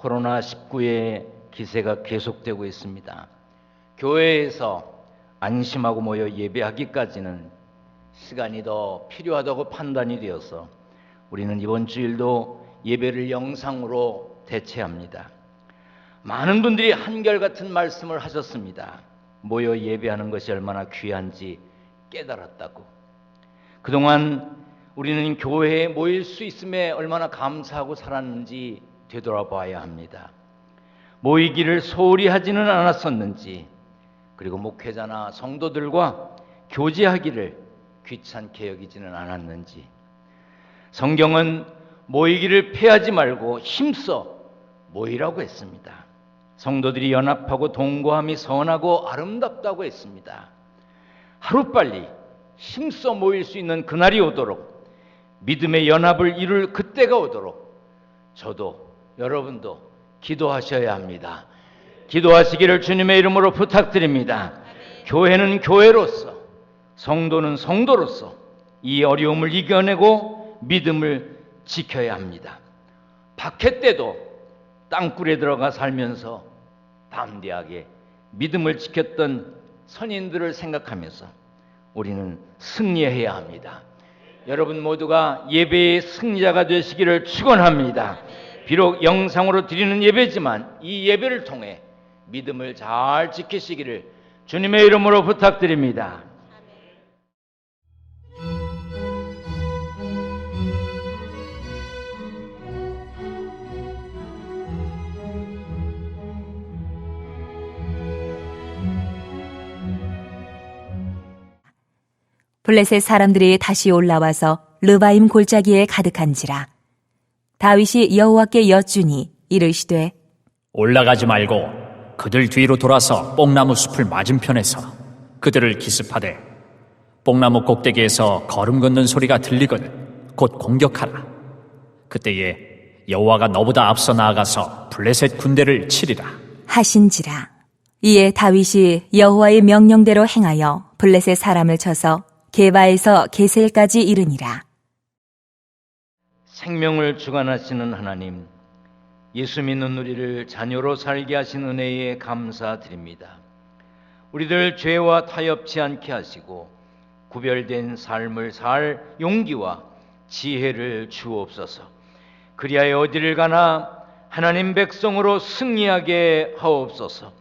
코로나19의 기세가 계속되고 있습니다. 교회에서 안심하고 모여 예배하기까지는 시간이 더 필요하다고 판단이 되어서 우리는 이번 주일도 예배를 영상으로 대체합니다. 많은 분들이 한결같은 말씀을 하셨습니다. 모여 예배하는 것이 얼마나 귀한지 깨달았다고. 그동안 우리는 교회에 모일 수 있음에 얼마나 감사하고 살았는지 되돌아봐야 합니다. 모이기를 소홀히 하지는 않았었는지, 그리고 목회자나 성도들과 교제하기를 귀찮게 여기지는 않았는지, 성경은 모이기를 패하지 말고 힘써 모이라고 했습니다. 성도들이 연합하고 동거함이 선하고 아름답다고 했습니다. 하루빨리 힘써 모일 수 있는 그날이 오도록 믿음의 연합을 이룰 그때가 오도록 저도 여러분도 기도하셔야 합니다. 기도하시기를 주님의 이름으로 부탁드립니다. 교회는 교회로서 성도는 성도로서 이 어려움을 이겨내고 믿음을 지켜야 합니다. 박해 때도 땅굴에 들어가 살면서 담대하게 믿음을 지켰던 선인들을 생각하면서 우리는 승리해야 합니다. 여러분 모두가 예배의 승리자가 되시기를 축원합니다. 비록 영상으로 드리는 예배지만 이 예배를 통해 믿음을 잘 지키시기를 주님의 이름으로 부탁드립니다. 블레셋 사람들이 다시 올라와서 르바임 골짜기에 가득한지라 다윗이 여호와께 여쭈니 이르시되 올라가지 말고 그들 뒤로 돌아서 뽕나무 숲을 맞은편에서 그들을 기습하되 뽕나무 꼭대기에서 걸음 걷는 소리가 들리거든 곧 공격하라. 그때에 여호와가 너보다 앞서 나아가서 블레셋 군대를 치리라. 하신지라 이에 다윗이 여호와의 명령대로 행하여 블레셋 사람을 쳐서 게바에서 게셀까지 이르니라 생명을 주관하시는 하나님, 예수 믿는 우리를 자녀로 살게 하신 은혜에 감사드립니다. 우리들 죄와 타협치 않게 하시고 구별된 삶을 살 용기와 지혜를 주옵소서. 그리하여 어디를 가나 하나님 백성으로 승리하게 하옵소서.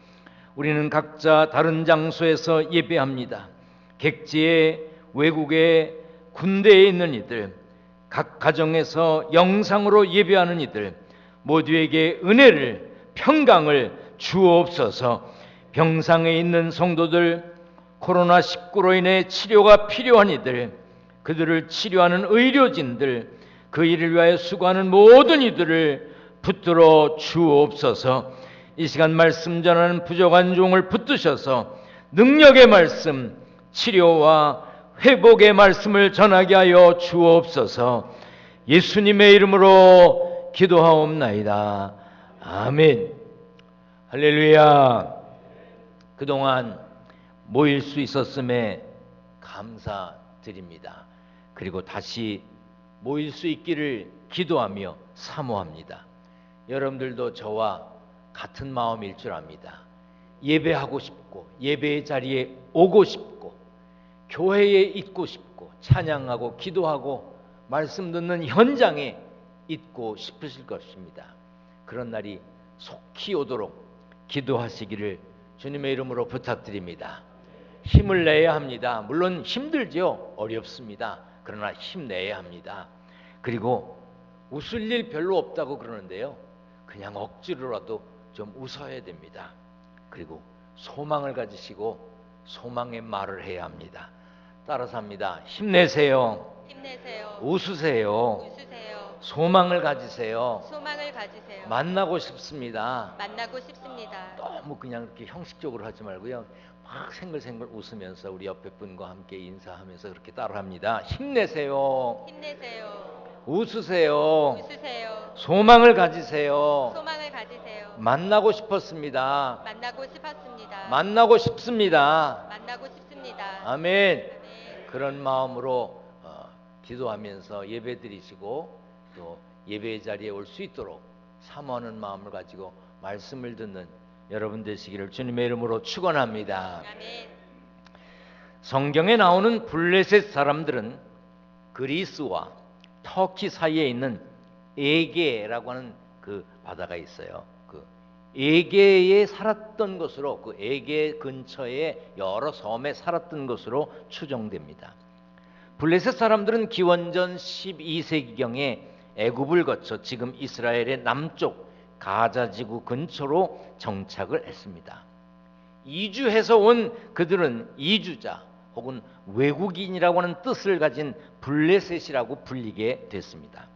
우리는 각자 다른 장소에서 예배합니다. 객지에 외국에 군대에 있는 이들, 각 가정에서 영상으로 예배하는 이들 모두에게 은혜를 평강을 주옵소서. 병상에 있는 성도들 코로나 19로 인해 치료가 필요한 이들 그들을 치료하는 의료진들 그 일을 위하여 수고하는 모든 이들을 붙들어 주옵소서. 이 시간 말씀 전하는 부족한 종을 붙드셔서 능력의 말씀, 치료와 회복의 말씀을 전하게 하여 주옵소서. 예수님의 이름으로 기도하옵나이다. 아멘. 할렐루야. 그동안 모일 수 있었음에 감사드립니다. 그리고 다시 모일 수 있기를 기도하며 사모합니다. 여러분들도 저와 같은 마음일 줄 압니다. 예배하고 싶고 예배의 자리에 오고 싶고 교회에 있고 싶고 찬양하고 기도하고 말씀 듣는 현장에 있고 싶으실 것입니다. 그런 날이 속히 오도록 기도하시기를 주님의 이름으로 부탁드립니다. 힘을 내야 합니다. 물론 힘들죠. 어렵습니다. 그러나 힘내야 합니다. 그리고 웃을 일 별로 없다고 그러는데요. 그냥 억지로라도 좀 웃어야 됩니다. 그리고 소망을 가지시고 소망의 말을 해야 합니다. 따라서 합니다. 힘내세요. 힘내세요. 웃으세요. 웃으세요. 소망을 가지세요. 소망을 가지세요. 만나고 싶습니다. 만나고 싶습니다. 너무 그냥 이렇게 형식적으로 하지 말고요. 막 생글생글 웃으면서 우리 옆에 분과 함께 인사하면서 그렇게 따라합니다. 힘내세요. 힘내세요. 웃으세요. 웃으세요. 소망을 가지세요. 소망을 가지세요. 만나고 싶었습니다. 만나고 싶었습니다. 만나고 싶습니다. 만나고 싶습니다. 아멘. 그런 마음으로 어, 기도하면서 예배 드리시고 또 예배 자리에 올 수 있도록 사모하는 마음을 가지고 말씀을 듣는 여러분 되시기를 주님의 이름으로 축원합니다. 성경에 나오는 블레셋 사람들은 그리스와 터키 사이에 있는 에게라고 하는 그 바다가 있어요. 그 에게에 살았던 것으로 그 에게 근처에 여러 섬에 살았던 것으로 추정됩니다. 블레셋 사람들은 기원전 12세기경에 애굽을 거쳐 지금 이스라엘의 남쪽 가자 지구 근처로 정착을 했습니다. 이주해서 온 그들은 이주자 혹은 외국인이라고 하는 뜻을 가진 블레셋이라고 불리게 됐습니다.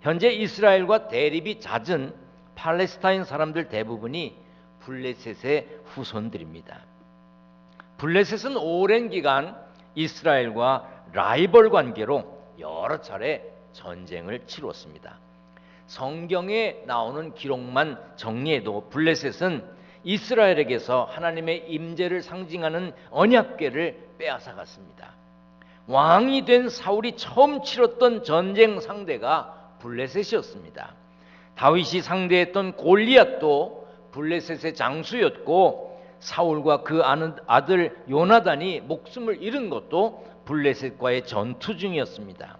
현재 이스라엘과 대립이 잦은 팔레스타인 사람들 대부분이 블레셋의 후손들입니다. 블레셋은 오랜 기간 이스라엘과 라이벌 관계로 여러 차례 전쟁을 치렀습니다. 성경에 나오는 기록만 정리해도 블레셋은 이스라엘에게서 하나님의 임재를 상징하는 언약궤를 빼앗아 갔습니다. 왕이 된 사울이 처음 치렀던 전쟁 상대가 블레셋이었습니다. 다윗이 상대했던 골리앗도 블레셋의 장수였고 사울과 그 아들 요나단이 목숨을 잃은 것도 블레셋과의 전투 중이었습니다.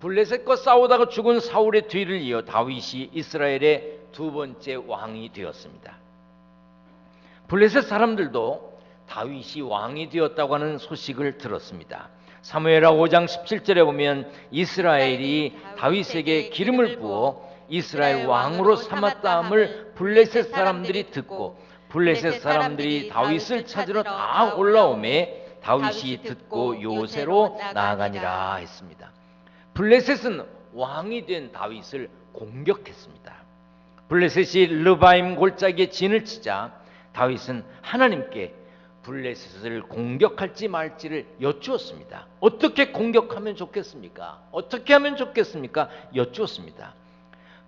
블레셋과 싸우다가 죽은 사울의 뒤를 이어 다윗이 이스라엘의 두 번째 왕이 되었습니다. 블레셋 사람들도 다윗이 왕이 되었다고 하는 소식을 들었습니다. 사무엘하 5장 17절에 보면 이스라엘이 다윗에게 기름을 부어 이스라엘 왕으로 삼았다함을 블레셋 사람들이 듣고 블레셋 사람들이 다윗을 찾으러 다 올라오매 다윗이 듣고 요새로 나아가니라 했습니다. 블레셋은 왕이 된 다윗을 공격했습니다. 블레셋이 르바임 골짜기에 진을 치자 다윗은 하나님께 블레셋을 공격할지 말지를 여쭈었습니다. 어떻게 공격하면 좋겠습니까? 어떻게 하면 좋겠습니까? 여쭈었습니다.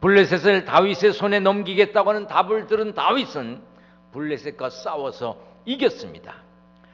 블레셋을 다윗의 손에 넘기겠다고 하는 답을 들은 다윗은 블레셋과 싸워서 이겼습니다.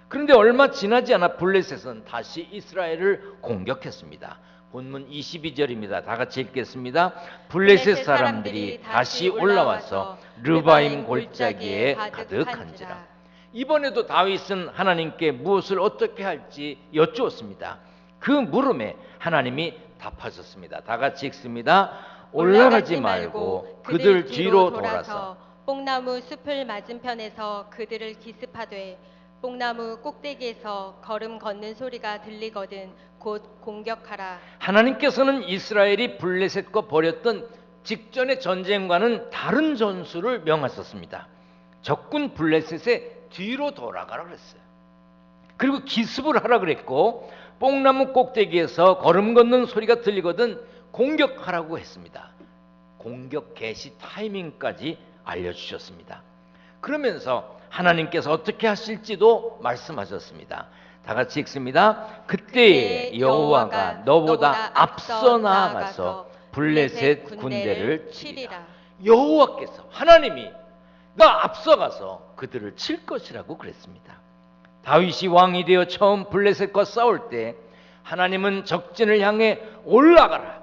그런데 얼마 지나지 않아 블레셋은 다시 이스라엘을 공격했습니다. 본문 22절입니다. 다 같이 읽겠습니다. 블레셋 사람들이 다시 올라와서 르바임 골짜기에 가득한지라. 이번에도 다윗은 하나님께 무엇을 어떻게 할지 여쭈었습니다. 그 물음에 하나님이 답하셨습니다. 다 같이 읽습니다. 올라가지 말고 그들 뒤로 돌아서 뽕나무 숲을 맞은편에서 그들을 기습하되 뽕나무 꼭대기에서 걸음 걷는 소리가 들리거든 곧 공격하라. 하나님께서는 이스라엘이 블레셋과 벌였던 직전의 전쟁과는 다른 전술을 명하셨습니다. 적군 블레셋의 뒤로 돌아가라 그랬어요. 그리고 기습을 하라 그랬고 뽕나무 꼭대기에서 걸음 걷는 소리가 들리거든 공격하라고 했습니다. 공격 개시 타이밍까지 알려주셨습니다. 그러면서 하나님께서 어떻게 하실지도 말씀하셨습니다. 다 같이 읽습니다. 그때에 여호와가 너보다 앞서 나아가서 블레셋 군대를 치리라. 여호와께서 하나님이 나 앞서가서 그들을 칠 것이라고 그랬습니다. 다윗이 왕이 되어 처음 블레셋과 싸울 때 하나님은 적진을 향해 올라가라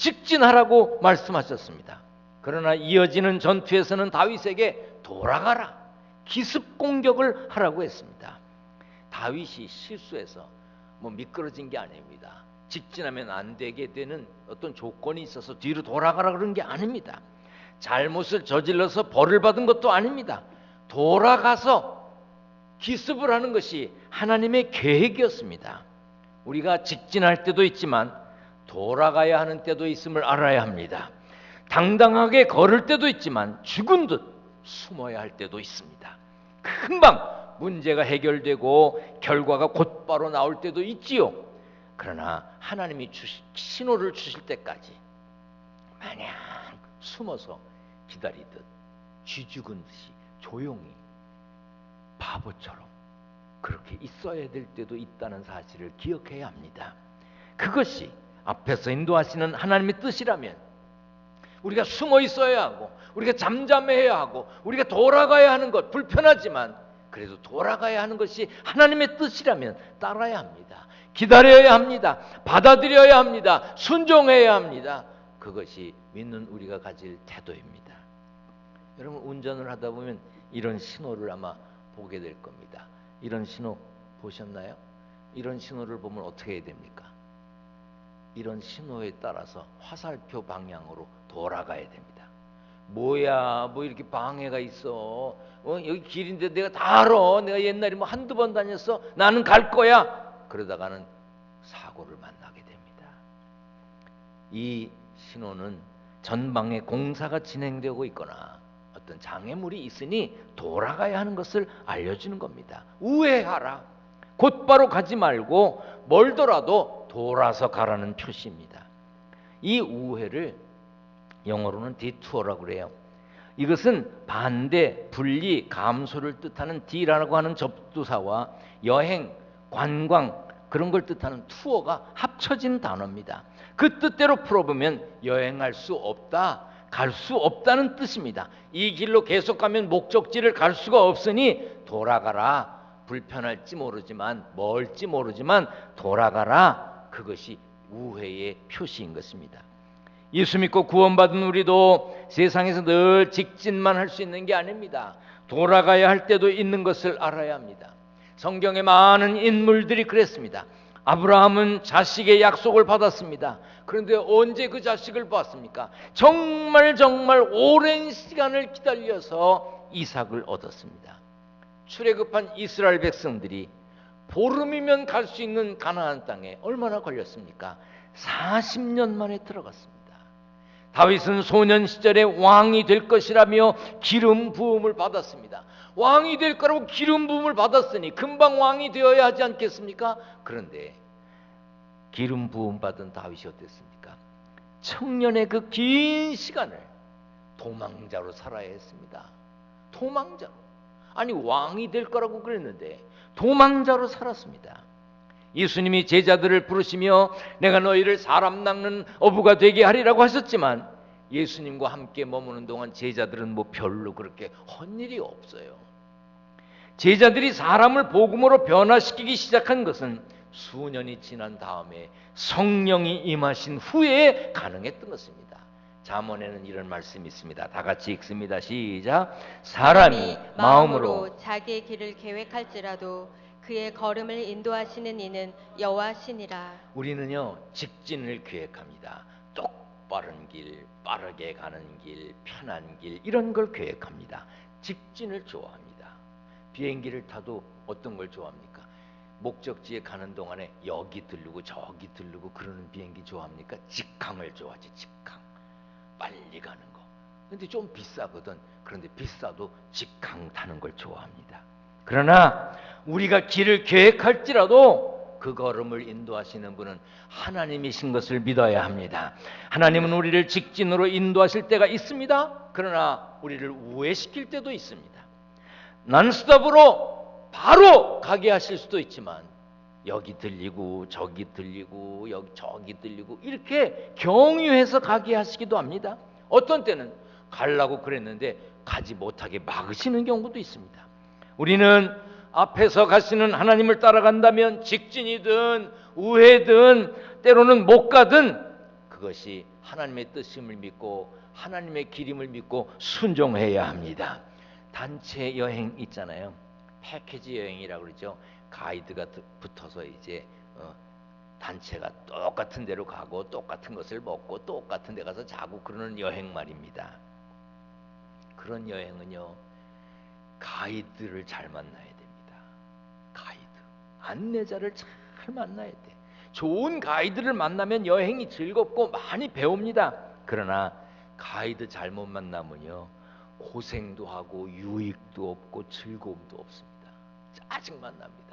직진하라고 말씀하셨습니다. 그러나 이어지는 전투에서는 다윗에게 돌아가라 기습 공격을 하라고 했습니다. 다윗이 실수해서 뭐 미끄러진 게 아닙니다. 직진하면 안 되게 되는 어떤 조건이 있어서 뒤로 돌아가라 그런 게 아닙니다. 잘못을 저질러서 벌을 받은 것도 아닙니다. 돌아가서 기습을 하는 것이 하나님의 계획이었습니다. 우리가 직진할 때도 있지만 돌아가야 하는 때도 있음을 알아야 합니다. 당당하게 걸을 때도 있지만 죽은 듯 숨어야 할 때도 있습니다. 금방 문제가 해결되고 결과가 곧바로 나올 때도 있지요. 그러나 하나님이 주시, 신호를 주실 때까지 마냥 숨어서 기다리듯 쥐 죽은 듯이 조용히 바보처럼 그렇게 있어야 될 때도 있다는 사실을 기억해야 합니다. 그것이 앞에서 인도하시는 하나님의 뜻이라면 우리가 숨어 있어야 하고 우리가 잠잠해야 하고 우리가 돌아가야 하는 것 불편하지만 그래도 돌아가야 하는 것이 하나님의 뜻이라면 따라야 합니다. 기다려야 합니다. 받아들여야 합니다. 순종해야 합니다. 그것이 믿는 우리가 가질 태도입니다. 여러분 운전을 하다 보면 이런 신호를 아마 보게 될 겁니다. 이런 신호 보셨나요? 이런 신호를 보면 어떻게 해야 됩니까? 이런 신호에 따라서 화살표 방향으로 돌아가야 됩니다. 뭐야, 뭐 이렇게 방해가 있어? 어, 여기 길인데 내가 다 알아. 내가 옛날에 뭐 한두 번 다녔어. 나는 갈 거야. 그러다가는 사고를 만나게 됩니다. 이 신호는 전방에 공사가 진행되고 있거나 어떤 장애물이 있으니 돌아가야 하는 것을 알려주는 겁니다. 우회하라. 곧바로 가지 말고 멀더라도 돌아서 가라는 표시입니다. 이 우회를 영어로는 디투어라고 그래요. 이것은 반대, 분리, 감소를 뜻하는 D라고 하는 접두사와 여행, 관광 그런 걸 뜻하는 투어가 합쳐진 단어입니다. 그 뜻대로 풀어보면 여행할 수 없다, 갈 수 없다는 뜻입니다. 이 길로 계속 가면 목적지를 갈 수가 없으니 돌아가라. 불편할지 모르지만 멀지 모르지만 돌아가라. 그것이 우회의 표시인 것입니다. 예수 믿고 구원받은 우리도 세상에서 늘 직진만 할 수 있는 게 아닙니다. 돌아가야 할 때도 있는 것을 알아야 합니다. 성경에 많은 인물들이 그랬습니다. 아브라함은 자식의 약속을 받았습니다. 그런데 언제 그 자식을 봤습니까? 정말 정말 오랜 시간을 기다려서 이삭을 얻었습니다. 출애굽한 이스라엘 백성들이 보름이면 갈 수 있는 가나안 땅에 얼마나 걸렸습니까? 40년 만에 들어갔습니다. 다윗은 소년 시절에 왕이 될 것이라며 기름 부음을 받았습니다. 왕이 될 거라고 기름 부음을 받았으니 금방 왕이 되어야 하지 않겠습니까? 그런데 기름 부음 받은 다윗이 어땠습니까? 청년의 그 긴 시간을 도망자로 살아야 했습니다. 도망자로. 아니 왕이 될 거라고 그랬는데 도망자로 살았습니다. 예수님이 제자들을 부르시며 내가 너희를 사람 낚는 어부가 되게 하리라고 하셨지만 예수님과 함께 머무는 동안 제자들은 뭐 별로 그렇게 헛일이 없어요. 제자들이 사람을 복음으로 변화시키기 시작한 것은 수년이 지난 다음에 성령이 임하신 후에 가능했던 것입니다. 잠언에는 이런 말씀이 있습니다. 다 같이 읽습니다. 시작. 사람이 마음으로 자기의 길을 계획할지라도 그의 걸음을 인도하시는 이는 여호와시니라. 우리는요 직진을 계획합니다. 똑바른 길, 빠르게 가는 길, 편한 길 이런 걸 계획합니다. 직진을 좋아합니다. 비행기를 타도 어떤 걸 좋아합니까? 목적지에 가는 동안에 여기 들르고 저기 들르고 그러는 비행기 좋아합니까? 직항을 좋아하지 직항 빨리 가는 거. 근데 좀 비싸거든. 그런데 비싸도 직항 타는 걸 좋아합니다. 그러나 우리가 길을 계획할지라도 그 걸음을 인도하시는 분은 하나님이신 것을 믿어야 합니다. 하나님은 우리를 직진으로 인도하실 때가 있습니다. 그러나 우리를 우회시킬 때도 있습니다. 난스톱으로 바로 가게 하실 수도 있지만 여기 들리고 저기 들리고 여기 저기 들리고 이렇게 경유해서 가게 하시기도 합니다. 어떤 때는 가려고 그랬는데 가지 못하게 막으시는 경우도 있습니다. 우리는 앞에서 가시는 하나님을 따라간다면 직진이든 우회든 때로는 못 가든 그것이 하나님의 뜻임을 믿고 하나님의 기림을 믿고 순종해야 합니다. 단체 여행 있잖아요. 패키지 여행이라고 그러죠. 가이드가 드- 붙어서 이제 어, 단체가 똑같은 데로 가고 똑같은 것을 먹고 똑같은 데 가서 자고 그러는 여행 말입니다. 그런 여행은요. 가이드를 잘 만나야 됩니다. 가이드. 안내자를 잘 만나야 돼. 좋은 가이드를 만나면 여행이 즐겁고 많이 배웁니다. 그러나 가이드 잘못 만나면요. 고생도 하고 유익도 없고 즐거움도 없습니다. 짜증만 납니다.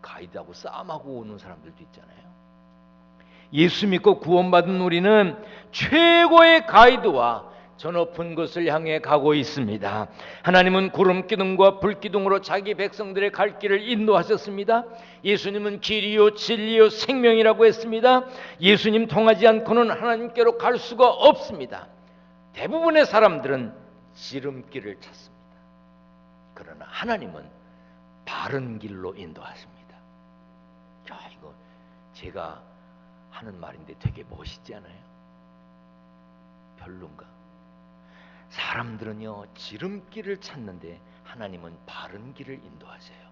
가이드하고 싸움하고 오는 사람들도 있잖아요. 예수 믿고 구원받은 우리는 최고의 가이드와 저 높은 곳을 향해 가고 있습니다. 하나님은 구름 기둥과 불 기둥으로 자기 백성들의 갈 길을 인도하셨습니다. 예수님은 길이요 진리요 생명이라고 했습니다. 예수님 통하지 않고는 하나님께로 갈 수가 없습니다. 대부분의 사람들은 지름길을 찾습니다. 그러나 하나님은 바른 길로 인도하십니다. 제가 하는 말인데 되게 멋있지 않아요? 별론가? 사람들은요 지름길을 찾는데 하나님은 바른 길을 인도하세요.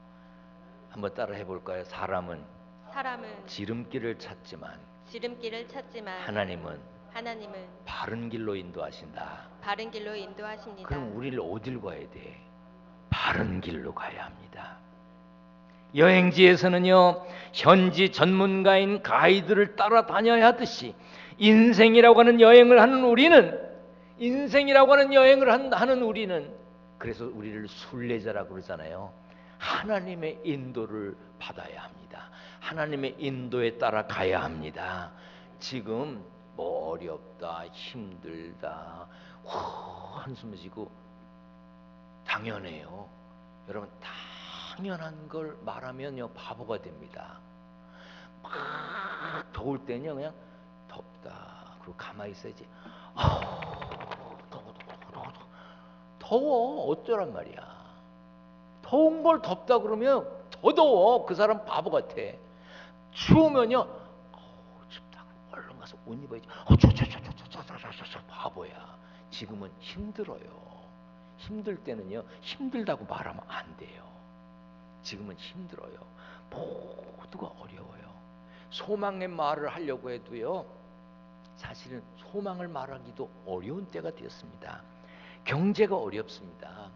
한번 따라 해볼까요? 사람은 사람은 지름길을 찾지만 지름길을 찾지만 하나님은 하나님은 바른 길로 인도하신다. 바른 길로 인도하십니다. 그럼 우리를 어딜 가야 돼? 바른 길로 가야 합니다. 여행지에서는요, 현지 전문가인 가이드를 따라다녀야 하듯이 인생이라고 하는 여행을 하는 우리는 인생이라고 하는 여행을 한- 하는 우리는 그래서 우리를 순례자라고 그러잖아요. 하나님의 인도를 받아야 합니다. 하나님의 인도에 따라 가야 합니다. 지금 뭐 어렵다, 힘들다, 후, 한숨 쉬고 당연해요. 여러분 당연한 걸 말하면요 바보가 됩니다. 막 더울 때는요 그냥 덥다. 그리고 가만히 있어야지. 더워, 더워, 더워, 더워. 어쩌란 말이야. 더운 걸 덥다 그러면 더 더워. 그 사람 바보 같아. 추우면요. 춥다. 얼른 가서 옷 입어야지. 어, 저, 저, 저, 저, 저, 저, 저, 저, 저, 저, 바보야. 지금은 힘들어요. 힘들 때는요. 힘들다고 말하면 안 돼요. 지금은 힘들어요. 모두가 어려워요. 소망의 말을 하려고 해도요. 사실은 소망을 말하기도 어려운 때가 되었습니다. 경제가 어렵습니다.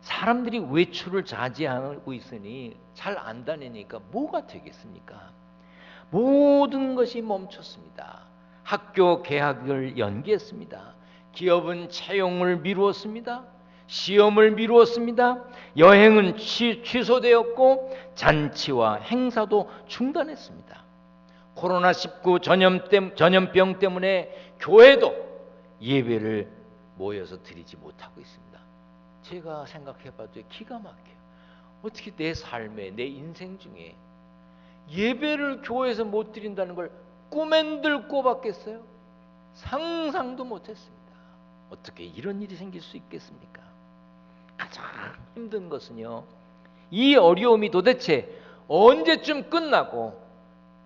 사람들이 외출을 자제하고 있으니 잘 안 다니니까 뭐가 되겠습니까? 모든 것이 멈췄습니다. 학교 개학을 연기했습니다. 기업은 채용을 미루었습니다. 시험을 미루었습니다. 여행은 취, 취소되었고 잔치와 행사도 중단했습니다. 코로나19 전염 전염병 때문에 교회도 예배를 모여서 드리지 못하고 있습니다. 제가 생각해봐도 기가 막혀요. 어떻게 내 삶에 내 인생 중에 예배를 교회에서 못 드린다는 걸 꿈엔들 꿔봤겠어요? 상상도 못했습니다. 어떻게 이런 일이 생길 수 있겠습니까? 가장 힘든 것은요. 이 어려움이 도대체 언제쯤 끝나고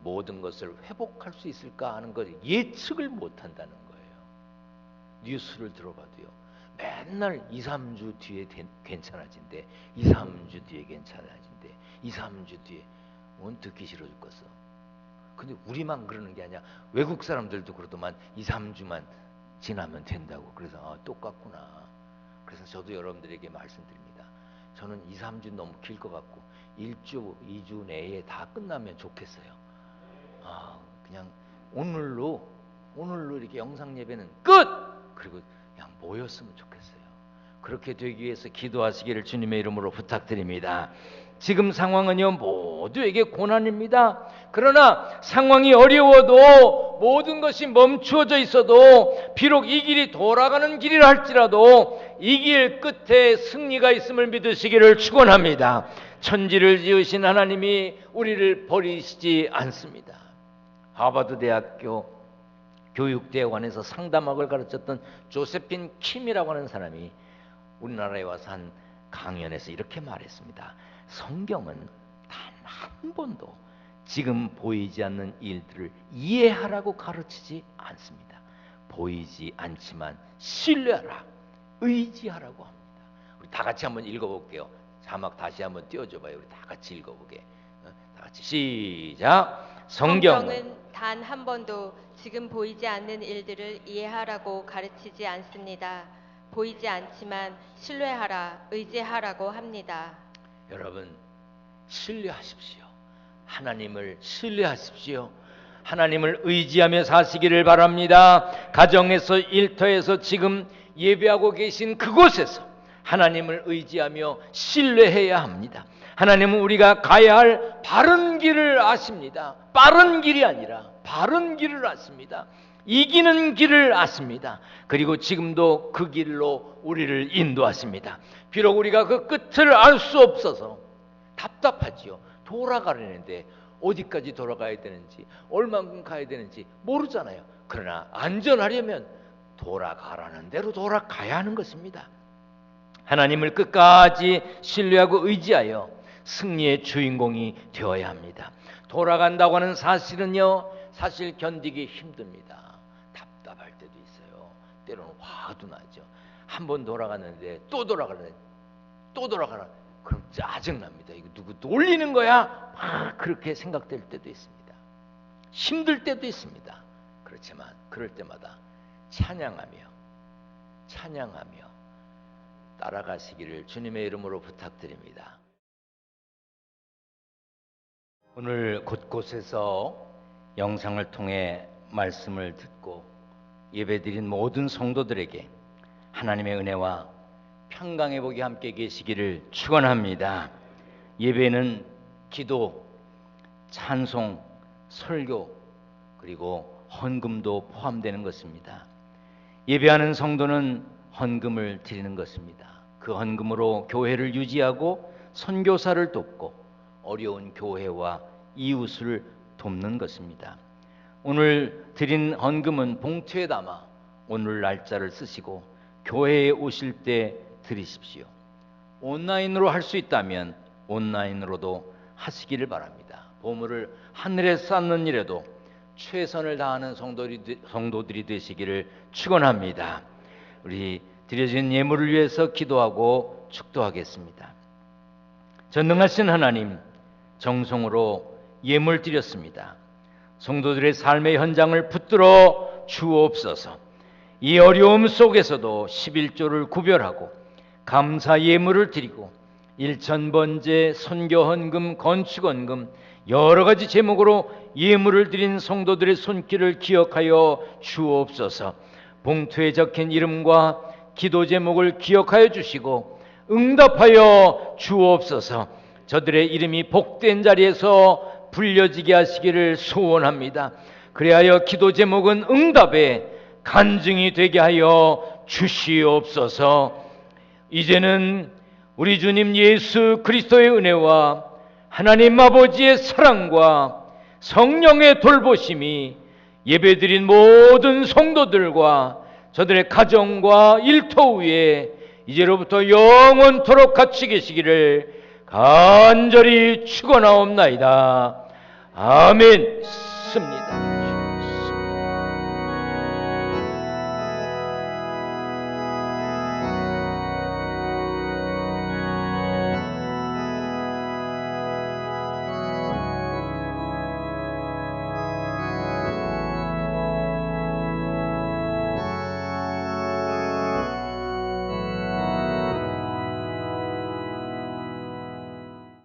모든 것을 회복할 수 있을까 하는 것 예측을 못 한다는 거예요. 뉴스를 들어봐도요. 맨날 2, 3주 뒤에 된- 괜찮아진대. 2, 3주 뒤에 괜찮아진대. 2, 3주 뒤에 뭔 듣기 싫어 죽겠어. 근데 우리만 그러는 게 아니야. 외국 사람들도 그러더만 2, 3주만 지나면 된다고. 그래서 아, 똑같구나. 그래서 저도 여러분들에게 말씀드립니다. 저는 2, 3주 너무 길 것 같고 1주, 2주 내에 다 끝나면 좋겠어요. 아, 그냥 오늘로 오늘로 이렇게 영상 예배는 끝. 그리고 그냥 모였으면 좋겠어요. 그렇게 되기 위해서 기도하시기를 주님의 이름으로 부탁드립니다. 지금 상황은요 모두에게 고난입니다. 그러나 상황이 어려워도 모든 것이 멈추어져 있어도 비록 이 길이 돌아가는 길이라 할지라도 이 길 끝에 승리가 있음을 믿으시기를 축원합니다. 천지를 지으신 하나님이 우리를 버리시지 않습니다. 하버드 대학교 교육대학원에서 상담학을 가르쳤던 조세핀 킴이라고 하는 사람이 우리나라에 와서 한 강연에서 이렇게 말했습니다. 성경은 단 한 번도 지금 보이지 않는 일들을 이해하라고 가르치지 않습니다. 보이지 않지만 신뢰하라, 의지하라고 합니다. 우리 다 같이 한번 읽어볼게요. 자막 다시 한번 띄워줘봐요. 우리 다 같이 읽어보게. 어, 다 같이 시작. 성경은 성경은 단 한 번도 지금 보이지 않는 일들을 이해하라고 가르치지 않습니다. 보이지 않지만 신뢰하라, 의지하라고 합니다. 여러분 신뢰하십시오. 하나님을 신뢰하십시오. 하나님을 의지하며 사시기를 바랍니다. 가정에서 일터에서 지금 예배하고 계신 그곳에서 하나님을 의지하며 신뢰해야 합니다. 하나님은 우리가 가야 할 바른 길을 아십니다. 빠른 길이 아니라 바른 길을 아십니다. 이기는 길을 아십니다. 그리고 지금도 그 길로 우리를 인도하십니다. 비록 우리가 그 끝을 알 수 없어서 답답하지요. 돌아가려는데 어디까지 돌아가야 되는지 얼만큼 가야 되는지 모르잖아요. 그러나 안전하려면 돌아가라는 대로 돌아가야 하는 것입니다. 하나님을 끝까지 신뢰하고 의지하여 승리의 주인공이 되어야 합니다. 돌아간다고 하는 사실은요, 사실 견디기 힘듭니다. 때로는 화도 나죠. 한 번 돌아가는데 또 돌아가는데 또 돌아가라. 그럼 짜증 납니다. 이거 누구 놀리는 거야? 막 그렇게 생각될 때도 있습니다. 힘들 때도 있습니다. 그렇지만 그럴 때마다 찬양하며 찬양하며 따라가시기를 주님의 이름으로 부탁드립니다. 오늘 곳곳에서 영상을 통해 말씀을 듣고 예배드린 모든 성도들에게 하나님의 은혜와 평강의 복이 함께 계시기를 축원합니다. 예배는 기도, 찬송, 설교 그리고 헌금도 포함되는 것입니다. 예배하는 성도는 헌금을 드리는 것입니다. 그 헌금으로 교회를 유지하고 선교사를 돕고 어려운 교회와 이웃을 돕는 것입니다. 오늘 드린 헌금은 봉투에 담아 오늘 날짜를 쓰시고 교회에 오실 때 드리십시오. 온라인으로 할 수 있다면 온라인으로도 하시기를 바랍니다. 보물을 하늘에 쌓는 일에도 최선을 다하는 성도들이, 성도들이 되시기를 축원합니다. 우리 드려진 예물을 위해서 기도하고 축도하겠습니다. 전능하신 하나님 정성으로 예물 드렸습니다. 성도들의 삶의 현장을 붙들어 주옵소서. 이 어려움 속에서도 11조를 구별하고 감사 예물을 드리고 일천번제, 선교헌금, 건축헌금 여러 가지 제목으로 예물을 드린 성도들의 손길을 기억하여 주옵소서. 봉투에 적힌 이름과 기도 제목을 기억하여 주시고 응답하여 주옵소서. 저들의 이름이 복된 자리에서 불려지게 하시기를 소원합니다. 그리하여 기도 제목은 응답의 간증이 되게 하여 주시옵소서. 이제는 우리 주님 예수 그리스도의 은혜와 하나님 아버지의 사랑과 성령의 돌보심이 예배드린 모든 성도들과 저들의 가정과 일터 위에 이제로부터 영원토록 같이 계시기를 간절히 축원하옵나이다. 아멘. 씁니다.